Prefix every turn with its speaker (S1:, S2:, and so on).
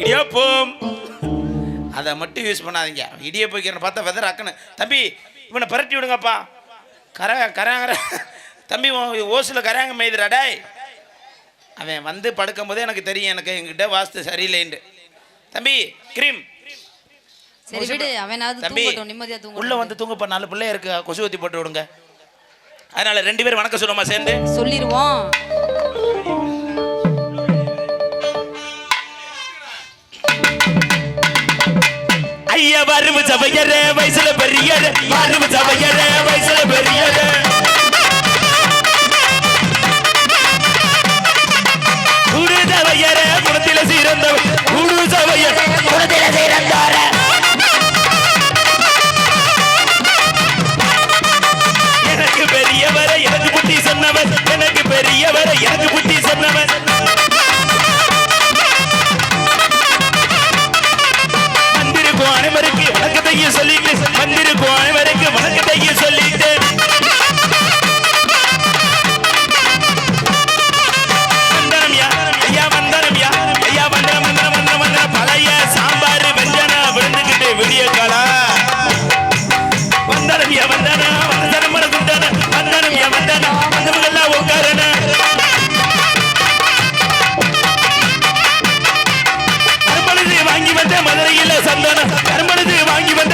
S1: இடியாப்பம். அதை மட்டும் யூஸ் பண்ணாதீங்க. இடியப்பம் வைக்கிறேன்னு பார்த்தா வெதர் அக்கனு. தம்பி இவனை பரட்டி விடுங்கப்பா. கர கராங்கர தம்பி ஓசில் கராங்க மேய்துடா டேய். அவன் வந்து படுக்கும் போதே எனக்கு தெரியும் எனக்கு என்கிட்ட வாஸ்து சரியில்லைன்ட்டு. தம்பி கிரீம்.
S2: சரி விடு அவனாவது தூங்கட்டும் நிம்மதியா உள்ள வந்து
S1: தூங்கப்பா நாலு பிள்ளை இருக்கு கொசு ஊத்தி போட்டு விடுங்க. அதனால ரெண்டு பேரும் வணக்கம் சொல்லுமா சேர்ந்து?
S2: சொல்லிருவோம்.
S1: ஐயா வரும் சபையர வயசுல பெரியர வரும் சபையர வயசுல பெரியர குடு சபையர குணத்தில சிறந்தவர். குடு சபையர் குணத்தில சிறந்தார எனக்கு பெரியவர எனக்கு புத்தி சொன்னவர். வணக்கத்தையும் சொல்லிட்டு வந்திருக்கோம் அனைவருக்கும் வணக்கத்தையும் சொல்லிட்டு. வாங்கி வந்த மதுரையில் சந்தனம். கருமனது வாங்கி வந்த